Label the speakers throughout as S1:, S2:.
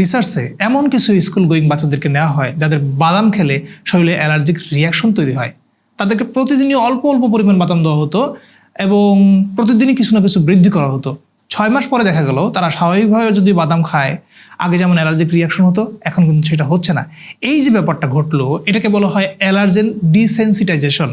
S1: রিসার্চে এমন কিছু school going বাচ্চাদেরকে নেওয়া হয়, যাদের বাদাম খেলে শরীরে অ্যালার্জিক রিয়াকশন তৈরি হয়। তাদেরকে প্রতিদিনই অল্প অল্প পরিমাণ বাদাম দেওয়া হতো এবং প্রতিদিনই কিছু না কিছু বৃদ্ধি করা হতো। ছয় মাস পরে দেখা গেল, তারা স্বাভাবিকভাবে যদি বাদাম খায়, আগে যেমন অ্যালার্জিক রিয়াকশন হতো, এখন কিন্তু সেটা হচ্ছে না। এই যে ব্যাপারটা ঘটলো, এটাকে বলা হয় অ্যালার্জেন ডিসেন্সিটাইজেশন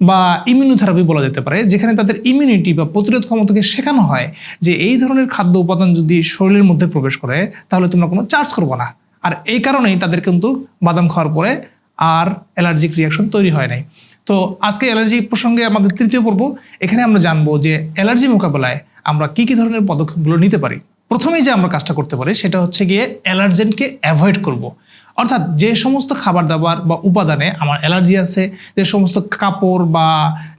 S1: বা ইমিউনোথেরাপি বলা যেতে পারে, যেখানে তাদের ইমিউনিটি বা প্রতিরোধ ক্ষমতাকে শেখানো হয় যে এই ধরনের খাদ্য উপাদান যদি শরীরের মধ্যে প্রবেশ করে, তাহলে তোমরা কোনো চার্জ করব না। আর এই কারণেই তাদের কিন্তু বাদাম খাওয়ার পরে আর অ্যালার্জিক রিয়াকশন তৈরি হয় নাই। তো আজকে অ্যালার্জি প্রসঙ্গে আমাদের তৃতীয় পর্ব, এখানে আমরা জানব যে অ্যালার্জি মোকাবেলায় আমরা কি কি ধরনের পদক্ষেপগুলো নিতে পারি। প্রথমেই যে আমরা কাজটা করতে পারি, সেটা হচ্ছে গিয়ে অ্যালার্জেনকে অ্যাভয়েড করব। অর্থাৎ যে সমস্ত খাবার দাবার বা উপাদানে আমার অ্যালার্জি আছে যে সমস্ত কাপড় বা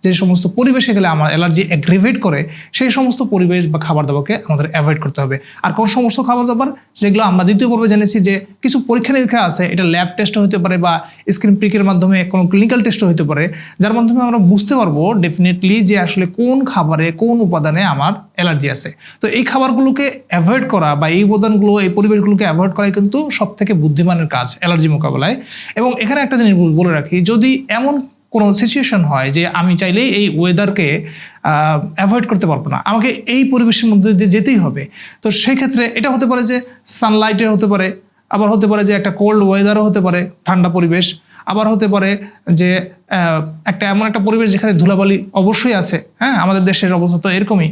S1: যে সমস্ত পরিবেশে গেলে আমার অ্যালার্জি অ্যাগ্রিভেট করে, সেই সমস্ত পরিবেশ বা খাবার দাবারকে আমাদের অ্যাভয়েড করতে হবে। আর কোন সমস্ত খাবার দাবার? যেগুলো আমরা দ্বিতীয় পর্বে জেনেছি যে কিছু পরীক্ষা নিরীক্ষা আছে, এটা ল্যাব টেস্টও হতে পারে বা স্ক্রিন প্রিকের মাধ্যমে কোনো ক্লিনিক্যাল টেস্টও হতে পারে, যার মাধ্যমে আমরা বুঝতে পারব ডেফিনেটলি যে আসলে কোন খাবারে, কোন উপাদানে আমার অ্যালার্জি আছে। তো এই খাবারগুলোকে অ্যাভয়েড করা বা এই উপাদানগুলো, এই পরিবেশগুলোকে অ্যাভয়েড করাই কিন্তু সব থেকে বুদ্ধিমানের কাজ, অ্যালার্জি মোকাবেলায়। এবং এখানে একটা জিনিস বলে রাখি, যদি এমন কোনো সিচুয়েশন হয় যে আমি চাইলেই এই ওয়েদারকে অ্যাভয়েড করতে পারব না। আমাকে এই পরিবেশের মধ্যে দিয়ে যেতেই হবে। তো সেই ক্ষেত্রে এটা হতে পারে যে সানলাইটের হতে পারে, আবার হতে পারে যে একটা কোল্ড ওয়েদারও হতে পারে, ঠান্ডা পরিবেশ। আবার হতে পারে যে একটা এমন একটা পরিবেশ যেখানে ধুলাবালি অবশ্যই আছে হ্যাঁ আমাদের দেশের অবস্থা তো এরকমই।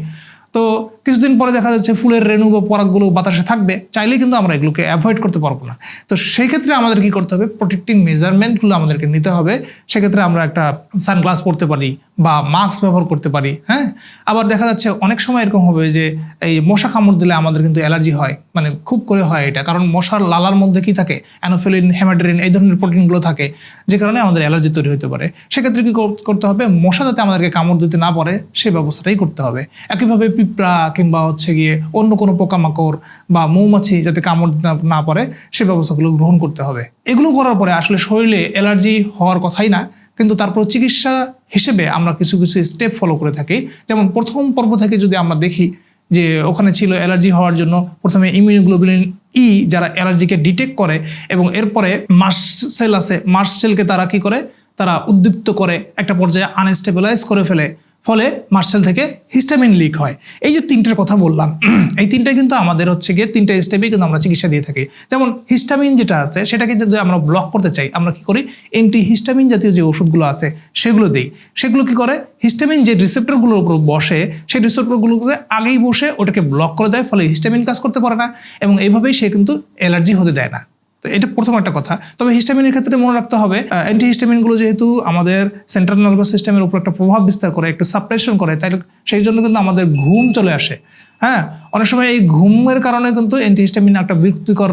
S1: তো কিছুদিন পরে দেখা যাচ্ছে ফুলের রেণু বা পরাগগুলো বাতাসে থাকবে চাইলে কিন্তু আমরা এগুলোকে অ্যাভয়েড করতে পারব না। তো সেই ক্ষেত্রে আমাদের কি করতে হবে? প্রোটেক্টিং মেজারমেন্টগুলো আমাদেরকে নিতে হবে। সেক্ষেত্রে আমরা একটা সানগ্লাস পরতে পারি বা মাস্ক ব্যবহার করতে পারি হ্যাঁ? আবার দেখা যাচ্ছে অনেক সময় এরকম হবে যে এই মশা কামড় দিলে আমাদের কিন্তু অ্যালার্জি হয় মানে খুব করে হয় এটা। কারণ মশার লালার মধ্যে কি থাকে? অ্যানোফিলিন হেমাড্রিন এই ধরনের প্রোটিনগুলো থাকে, যে কারণে আমাদের অ্যালার্জি তৈরি হতে পারে। সেক্ষেত্রে কি করতে হবে? মশা যাতে আমাদেরকে কামড় দিতে না পারে সেই ব্যবস্থাটাই করতে হবে। একইভাবে পিঁপড়া কিংবা হচ্ছে গিয়ে অন্য কোনো পোকামাকড় বা মৌমাছি যাতে কামড় না- পারে, সে ব্যবস্থাগুলো গ্রহণ করতে হবে। এগুলো করার পরে আসলে শরীরে অ্যালার্জি হওয়ার কথাই না, কিন্তু তারপর চিকিৎসা হিসেবে আমরা কিছু কিছু স্টেপ ফলো করে থাকি। যেমন প্রথম পর্ব থেকে যদি আমরা দেখি যে ওখানে ছিল অ্যালার্জি হওয়ার জন্য প্রথমে ইমিউনোগ্লোবুলিন ই যারা অ্যালার্জিকে ডিটেক্ট করে এবং এরপরে মাস সেল আছে মাস সেলকে তারা কি করে? তারা উদ্দীপ্ত করে, একটা পর্যায়ে আনস্টেবিলাইজ করে ফেলে। ফলে মার্সেল থেকে হিস্টামিন লিক হয়। এই যে তিনটার কথা বললাম, এই তিনটা কিন্তু আমাদের হচ্ছে গিয়ে তিনটা স্টেপে কিন্তু আমরা চিকিৎসা দিয়ে থাকি। যেমন হিস্টামিন যেটা আছে, সেটাকে যদি আমরা ব্লক করতে চাই, আমরা কি করি? এন্টি হিস্টামিন জাতীয় যে ওষুধগুলো আছে, সেগুলো দিই। সেগুলো কি করে? হিস্টামিন যে রিসেপ্টরগুলোর উপর বসে, সেই রিসেপ্টরগুলোকে আগেই বসে ওটাকে ব্লক করে দেয়, ফলে হিস্টামিন কাজ করতে পারে না এবং এইভাবেই সে কিন্তু অ্যালার্জি হতে দেয় না। তো এটা প্রথম একটা কথা। তবে হিস্টামিনের ক্ষেত্রে মনে রাখতে হবে অ্যান্টি হিস্টামিনগুলো যেহেতু আমাদের সেন্ট্রাল নার্ভাস সিস্টেমের উপর একটা প্রভাব বিস্তার করে, একটু সাপ্রেশন করে, তাই সেই জন্য কিন্তু আমাদের ঘুম চলে আসে। হ্যাঁ অনেক সময় এই ঘুমের কারণে কিন্তু অ্যান্টি হিস্টামিন একটা বিরক্তিকর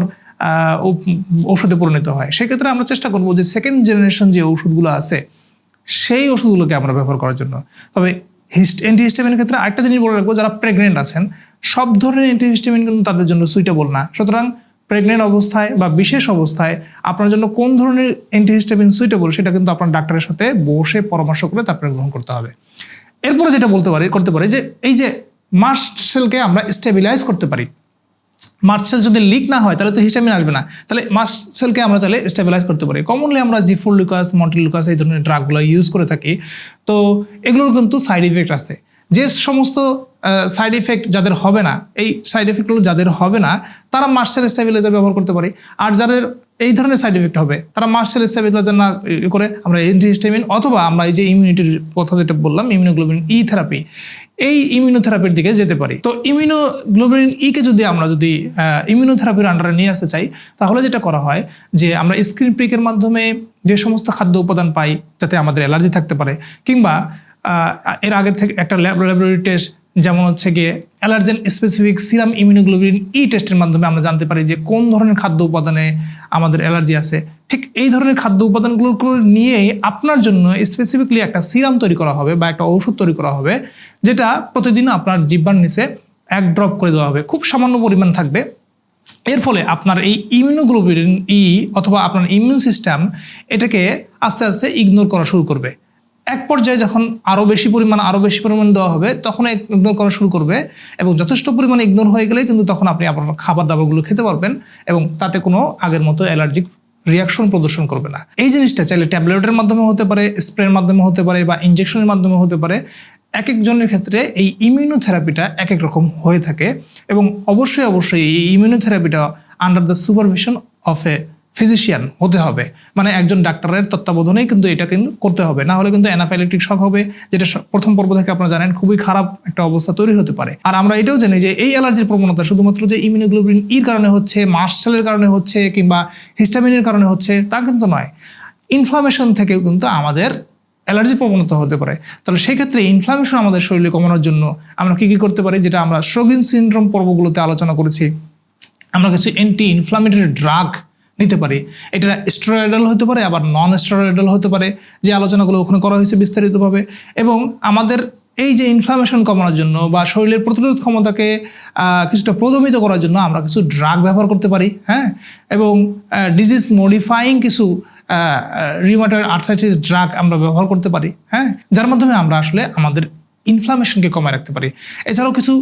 S1: ঔষধে পরিণত হয়। সেক্ষেত্রে আমরা চেষ্টা করব যে সেকেন্ড জেনারেশন যে ওষুধগুলো আছে, সেই ওষুধগুলোকে আমরা ব্যবহার করার জন্য। তবে হিস্ট অ্যান্টিহিস্টামিনের ক্ষেত্রে আরেকটা জিনিস বলে রাখব, যারা প্রেগনেন্ট আছেন, সব ধরনের অ্যান্টিহিস্টামিন কিন্তু তাদের জন্য সুইটেবল না। সুতরাং প্রেগনেন্ট অবস্থায় বা বিশেষ অবস্থায় আপনার জন্য কোন ধরনের অ্যান্টিহিস্টামিন সুইটেবল সেটা কিন্তু আপনার ডাক্তারের সাথে বসে পরামর্শ করে তারপরে গ্রহণ করতে হবে। এরপরে যেটা বলতে পারি, করতে পারি যে এই যে মাস্ট সেলকে আমরা স্টেবিলাইজ করতে পারি। মার্সেল যদি লিক না হয়, তাহলে তো হিস্টামিন আসবে না। তাহলে মার্সেলকে আমরা তাহলে স্টেবিলাইজ করতে পারি। কমনলি আমরা জিফুর লুকাস মন্টিলুকাস এই ধরনের ড্রাগগুলো ইউজ করে থাকি। তো এগুলোর কিন্তু সাইড ইফেক্ট আছে। যে সমস্ত সাইড ইফেক্ট যাদের হবে না, এই সাইড ইফেক্টগুলো যাদের হবে না, তারা মার্সেল স্টেবিলাইজার ব্যবহার করতে পারি। আর যাদের এই ধরনের সাইড ইফেক্ট হবে, তারা মার্সেল স্টেবিলাইজার না করে আমরা এন্টিহিস্টামিন অথবা আমরা এই যে ইমিউনিটির কথা যেটা বললাম ইমিউনোগ্লোবিন ই থেরাপি এই ইমিউনোথেরাপির দিকে যেতে পারি। তো ইমিউনোগ্লোবিন ইকে যদি আমরা যদি ইমিউনোথেরাপির আন্ডারে নিয়ে আসতে চাই, তাহলে যেটা করা হয় যে আমরা স্ক্রিন প্রিকের মাধ্যমে যে সমস্ত খাদ্য উপাদান পাই, যাতে আমাদের অ্যালার্জি থাকতে পারে, কিংবা এর আগের থেকে একটা ল্যাব ল্যাবরেটরি টেস্ট যেমন হচ্ছে গিয়ে allergen specific serum immunoglobin E টেস্টের মাধ্যমে আমরা জানতে পারি যে কোন ধরনের খাদ্য উপাদানে আমাদের অ্যালার্জি আছে। ঠিক এই ধরনের খাদ্য উপাদানগুলো নিয়েই আপনার জন্য স্পেসিফিকলি একটা সিরাম তৈরি করা হবে বা একটা ঔষধ তৈরি করা হবে, যেটা প্রতিদিন আপনার জিব্বার নিচে এক ড্রপ করে দেওয়া হবে। খুব সামান্য পরিমাণ থাকবে। এর ফলে আপনার এই ইমিউনোগ্লোবিন ই অথবা আপনার ইমিউন সিস্টেম এটাকে আস্তে আস্তে ইগনোর করা শুরু করবে। এক পর্যায়ে যখন আরও বেশি পরিমাণ আরও বেশি পরিমাণ দেওয়া হবে, তখন ইগনোর করা শুরু করবে এবং যথেষ্ট পরিমাণে ইগনোর হয়ে গেলে কিন্তু তখন আপনি আপনার খাবার দাবারগুলো খেতে পারবেন এবং তাতে কোনো আগের মতো অ্যালার্জিক রিয়াকশন প্রদর্শন করবে না। এই জিনিসটা চাইলে ট্যাবলেটের মাধ্যমে হতে পারে, স্প্রের মাধ্যমে হতে পারে বা ইঞ্জেকশনের মাধ্যমে হতে পারে এক একজনের ক্ষেত্রে এই ইমিউনোথেরাপিটা এক এক রকম হয়ে থাকে এবং অবশ্যই অবশ্যই এই ইমিউনোথেরাপিটা under the supervision of a physician হতে হবে। মানে একজন ডাক্তারের তত্ত্বাবধানেই কিন্তু এটা কিন্তু করতে হবে। না হলে কিন্তু অ্যানাফাইলেটিক শক হবে, যেটা প্রথম পর্ব থেকে আপনারা জানেন, খুবই খারাপ একটা অবস্থা তৈরি হতে পারে। আর আমরা এটাও জানি যে এই অ্যালার্জির প্রবণতা শুধুমাত্র যে ইমিউনোগ্লোবিন ইর কারণে হচ্ছে মার্শালের কারণে হচ্ছে, কিংবা হিস্টামিনের কারণে হচ্ছে, তা কিন্তু নয়। ইনফ্লামেশন থেকেও কিন্তু আমাদের অ্যালার্জি প্রবণতা হতে পারে। তাহলে সেই ক্ষেত্রে ইনফ্লামেশন আমাদের শরীরে কমানোর জন্য আমরা কী কী করতে পারি, যেটা আমরা শ্রোগিন সিনড্রোম পর্বগুলোতে আলোচনা করেছি। আমরা কিছু অ্যান্টি ইনফ্লামেটরি ড্রাগ নিতে পারি। এটা স্টেরয়েডাল হতে পারে, আবার নন স্টেরয়েডাল হতে পারে, যে আলোচনাগুলো ওখানে করা হয়েছে বিস্তারিতভাবে। এবং আমাদের এই যে ইনফ্লামেশন কমানোর জন্য বা শরীরের প্রতিরোধ ক্ষমতাকে কিছুটা প্রদমিত করার জন্য আমরা কিছু ড্রাগ ব্যবহার করতে পারি হ্যাঁ? এবং ডিজিজ মডিফাইং কিছু রিমাটয়েড আর্থাইটিস ড্রাগ আমরা ব্যবহার করতে পারি হ্যাঁ? যার মাধ্যমে আমরা আসলে আমাদের ইনফ্লামেশনকে কমায় রাখতে পারি। এছাড়াও কিছু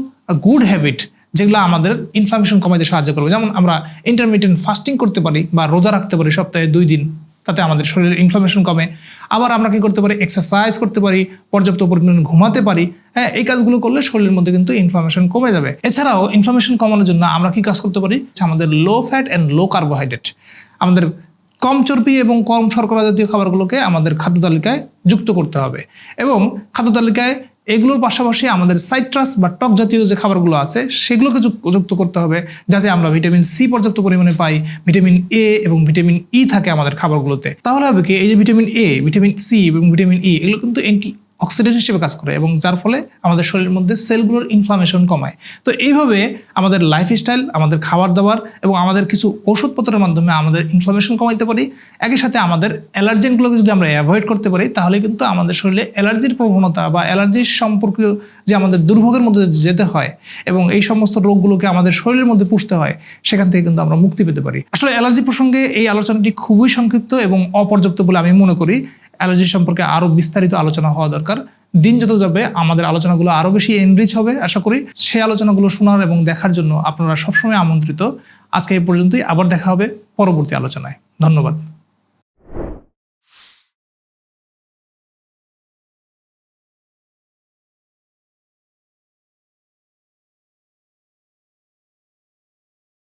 S1: গুড হ্যাবিট যেগুলো আমাদের ইনফ্লামেশন কমাইতে সাহায্য করবে। যেমন আমরা ইন্টারমিডিয়েন্ট ফাস্টিং করতে পারি বা রোজা রাখতে পারি সপ্তাহে দুই দিন, তাতে আমাদের শরীরের ইনফ্লামেশন কমে। আবার আমরা কি করতে পারি? এক্সারসাইজ করতে পারি, পর্যাপ্ত পরিমাণ ঘুমাতে পারি। হ্যাঁ এই কাজগুলো করলে শরীরের মধ্যে কিন্তু ইনফ্লামেশন কমে যাবে। এছাড়াও ইনফ্লামেশন কমানোর জন্য আমরা কি কাজ করতে পারি? আমাদের low fat and low carbohydrate আমাদের কম চর্বি এবং কম শর্করা জাতীয় খাবারগুলোকে আমাদের খাদ্য তালিকায় যুক্ত করতে হবে। এবং খাদ্য তালিকায় এগুলোর পাশাপাশি আমাদের সাইট্রাস বা টক জাতীয় যে খাবারগুলো আছে, সেগুলোকে যুক- যুক্ত করতে হবে যাতে আমরা ভিটামিন সি পর্যাপ্ত পরিমাণে পাই, ভিটামিন এ এবং ভিটামিন ই থাকে আমাদের খাবারগুলোতে। তাহলে হবে কি, এই যে ভিটামিন এ ভিটামিন সি এবং ভিটামিন ই এগুলো কিন্তু অ্যান্টি অক্সিডেন্ট হিসেবে কাজ করে এবং যার ফলে আমাদের শরীরের মধ্যে সেলগুলোর ইনফ্লামেশন কমায়। তো এইভাবে আমাদের লাইফস্টাইল আমাদের খাবার দাবার এবং আমাদের কিছু ওষুধপত্রের মাধ্যমে আমাদের ইনফ্লামেশন কমাইতে পারি। একই সাথে আমাদের অ্যালার্জেনগুলোকে যদি আমরা অ্যাভয়েড করতে পারি, তাহলে কিন্তু আমাদের শরীরে অ্যালার্জির প্রবণতা বা অ্যালার্জির সম্পর্কীয় যে আমাদের দুর্ভোগের মধ্যে যেতে হয় এবং এই সমস্ত রোগগুলোকে আমাদের শরীরের মধ্যে পুষতে হয়, সেখান থেকে কিন্তু আমরা মুক্তি পেতে পারি। আসলে অ্যালার্জি প্রসঙ্গে এই আলোচনাটি খুবই সংক্ষিপ্ত এবং অপর্যাপ্ত বলে আমি মনে করি। অ্যালার্জি সম্পর্কে আরও বিস্তারিত আলোচনা হওয়া দরকার। দিন যত যাবে, আমাদের আলোচনাগুলো আরও বেশি এনরিচ হবে, আশা করি সেই আলোচনাগুলো শোনার এবং দেখার জন্য আপনারা সবসময় আমন্ত্রিত। আজকে এই পর্যন্তই, আবার দেখা হবে পরবর্তী আলোচনায়। ধন্যবাদ।